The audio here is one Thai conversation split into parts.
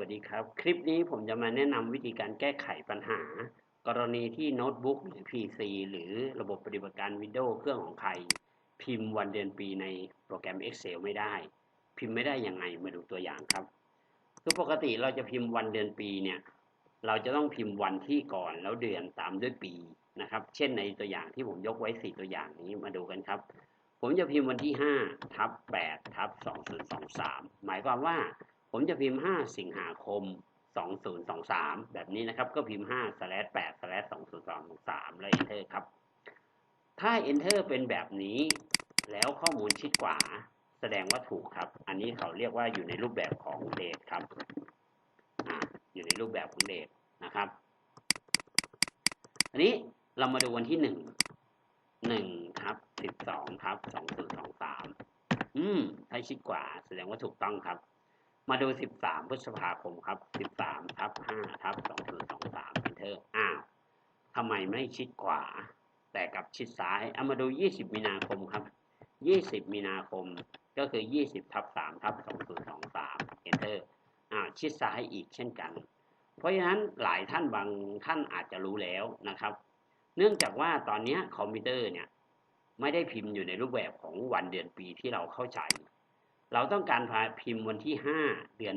วัสดีครับ คลิปนี้ผมจะมาแนะนำวิธีการแก้ไขปัญหา กรณีที่โน้ตบุ๊กหรือ PC หรือระบบปฏิบัติการ Windows เครื่องของใคร พิมพ์วันเดือนปีในโปรแกรม Excel ไม่ได้ พิมพ์ไม่ได้ยังไงมาดูตัวอย่างครับ คือปกติเราจะพิมพ์วันเดือนปีเนี่ย เราจะต้องพิมพ์วันที่ก่อนแล้วเดือนตามด้วยปีนะครับ เช่นในตัวอย่างที่ผมยกไว้ 4 ตัวอย่างนี้มาดูกันครับ ผมจะพิมพ์วันที่5ทับ8ทับ2023 หมายความว่า ผมจะพิมพ์ 5 สิงหาคม 2023 แบบนี้นะครับ ก็พิมพ์5 slash 8 slash 2023แล้ว enter ครับ ถ้า enter เป็นแบบนี้ แล้วข้อมูลชิดขวา แสดงว่าถูกครับ อันนี้เขาเรียกว่าอยู่ในรูปแบบของ date ครับออยู่ในรูปแบบของ date นะครับ อันนี้เรามาดูวันที่1 1ครับ12ครับ2023อืมถ้าชิดขวาแสดงว่าถูกต้องครับ มาดู 13 พฤษภาคมครับ 13ทับ5ทับ2023 enter อ้าวทำไมไม่ชิดขวา แต่กับชิดซ้ายเอามาดู 20 มีนาคมครับ 20 มีนาคมก็คือ 20ทับ3ทับ2023 enter อ้าวชิดซ้ายอีกเช่นกัน เพราะฉะนั้นหลายท่านบางท่านอาจจะรู้แล้วนะครับ เนื่องจากว่าตอนนี้คอมพิวเตอร์เนี่ยไม่ได้พิมพ์อยู่ในรูปแบบของวันเดือนปีที่เราเข้าใจ เราต้องการพิมพ์วันที่5เดือน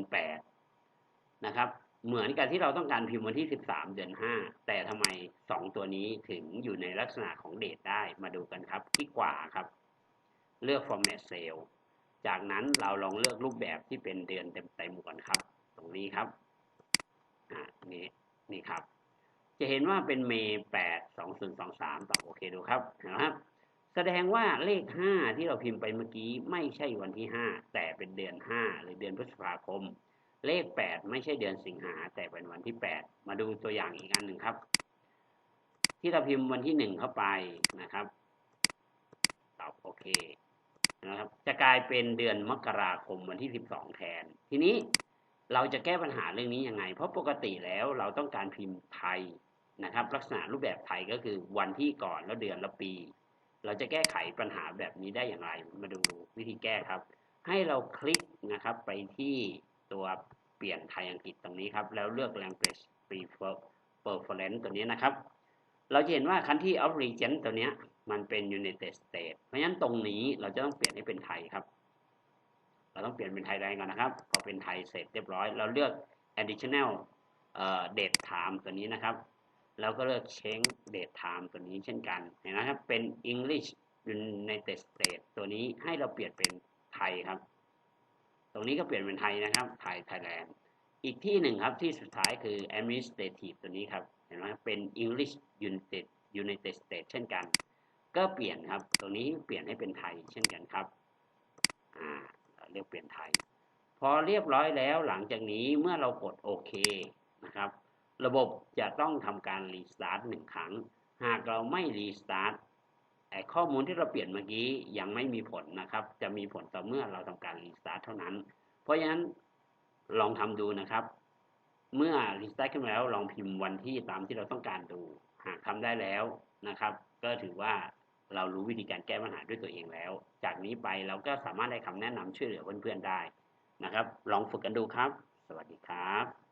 8นะครับ เหมือนกับที่เราต้องการพิมพ์วันที่13เดือน5แต่ทำไม2ตัวนี้ถึงอยู่ในลักษณะของเดทได้มาดูกันครับที่ขวาครับ เลือก format cell จากนั้นเราลองเลือกรูปแบบที่เป็นเดือนเต็มๆก่อนครับ ตรงนี้ครับอ่านี่นี่ครับ จะเห็นว่าเป็นเมย์8 2023ตอบโอเคดูครับเห็นไหมครับ แสดงว่าเลข5ที่เราพิมพ์ไปเมื่อกี้ไม่ใช่วันที่5แต่เป็นเดือน5หรือเดือนพฤษภาคม เลข8ไม่ใช่เดือนสิงหาแต่เป็นวันที่8มาดูตัวอย่างอีกอันหนึ่งครับ ที่เราพิมพ์วันที่1เข้าไปนะครับตอบโอเคนะครับจะกลายเป็นเดือนมกราคมวันที่12แทน ทีนี้เราจะแก้ปัญหาเรื่องนี้ยังไง เพราะปกติแล้วเราต้องการพิมพ์ไทยนะครับ ลักษณะรูปแบบไทยก็คือวันที่ก่อนแล้วเดือนแล้วปี เราจะแก้ไขปัญหาแบบนี้ได้อย่างไร มาดูวิธีแก้ครับ ให้เราคลิกนะครับไปที่ตัวเปลี่ยนไทยอังกฤษตรงนี้ครับ แล้วเลือก language preference ตัวนี้นะครับ เราจะเห็นว่า country of region ตัวนี้มันเป็น United States เพราะฉะนั้นตรงนี้เราจะต้องเปลี่ยนให้เป็นไทยครับ เราต้องเปลี่ยนเป็นไทยแรงก่อนนะครับ พอเป็นไทยเสร็จเรียบร้อย เราเลือก additional เอ่อ date time ตัวนี้นะครับ แล้วก็เลือก change date time ตัวนี้เช่นกันเห็นไหมครับเป็น English United States ตัวนี้ให้เราเปลี่ยนเป็นไทยครับ ตรงนี้ก็เปลี่ยนเป็นไทยนะครับ ไทย Thailand อีกที่หนึ่งครับที่สุดท้ายคือ administrative ตัวนี้ครับเห็นไหมเป็น English United United States เช่นกัน ก็เปลี่ยนครับ ตรงนี้เปลี่ยนให้เป็นไทยเช่นกันครับอ่าเรียกเปลี่ยนไทย พอเรียบร้อยแล้วหลังจากนี้เมื่อเรากดโอเคนะครับ ระบบจะต้องทำการรีสตาร์ทหนึ่งครั้ง หากเราไม่รีสตาร์ทแต่ข้อมูลที่เราเปลี่ยนเมื่อกี้ยังไม่มีผลนะครับ จะมีผลต่อเมื่อเราทำการรีสตาร์ทเท่านั้น เพราะฉะนั้นลองทำดูนะครับ เมื่อรีสตาร์ทขึ้นมาแล้วลองพิมพ์วันที่ตามที่เราต้องการดู หากทำได้แล้วนะครับ ก็ถือว่าเรารู้วิธีการแก้ปัญหาด้วยตัวเองแล้ว จากนี้ไปเราก็สามารถให้คำแนะนำช่วยเหลือเพื่อนๆได้นะครับ ลองฝึกกันดูครับ สวัสดีครับ